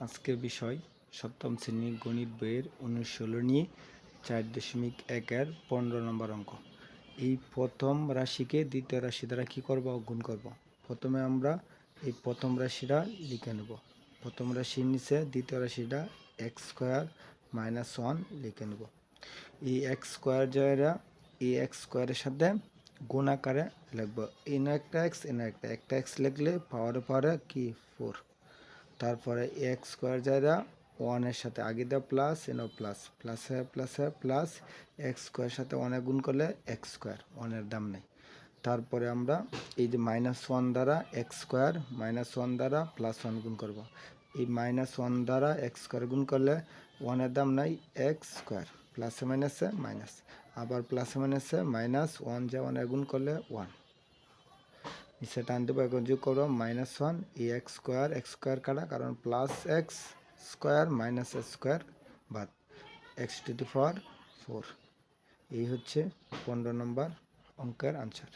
আজকের বিষয়, সপ্তম শ্রেণি গণিত বইয়ের উনিশ নিয়ে চার দশমিক একের পনেরো নম্বর অঙ্ক। এই প্রথম রাশিকে দ্বিতীয় রাশি দ্বারা কী করব? গুণ করব। প্রথমে আমরা এই প্রথম রাশিটা লিখে নেব। প্রথম রাশির নিচে দ্বিতীয় রাশিটা এক্স স্কোয়ার মাইনাস ওয়ান লিখে নেব। এই এক্স স্কোয়ার যারা এই এক্স স্কোয়ারের সাথে গুণ আকারে লিখব। এনে একটা এক্স এনে একটা। একটা এক্স লিখলে পাওয়ারে পাওয়ারে কি? ফোর তারপরে এক্স স্কোয়ার যারা ওয়ানের সাথে আগে দেওয়া প্লাস এনো প্লাস। প্লাস প্লাসে প্লাস এক্স স্কোয়ার সাথে ওয়ানে গুণ করলে এক্স স্কোয়ার ওয়ানের দাম নেই। তারপরে আমরা এই যে মাইনাস ওয়ান দ্বারা এক্স স্কোয়ার মাইনাস ওয়ান দ্বারা প্লাস ওয়ান গুণ করব। এই মাইনাস ওয়ান দ্বারা এক্স স্কোয়ার গুণ করলে ওয়ানের দাম নাই, এক্স স্কোয়ার। প্লাসে মাইনাসে মাইনাস আবার প্লাসে মাইনাসে মাইনাস ওয়ান যা ওয়ানের গুণ করলে ওয়ান নিচে টান দেবো এখন যোগ করব মাইনাস ওয়ান এ এক্স স্কোয়ার এক্স স্কোয়ার কাটা, কারণ plus x square minus x square বাদ। X to the four four এই হচ্ছে পনেরো নম্বর অঙ্কের আনসার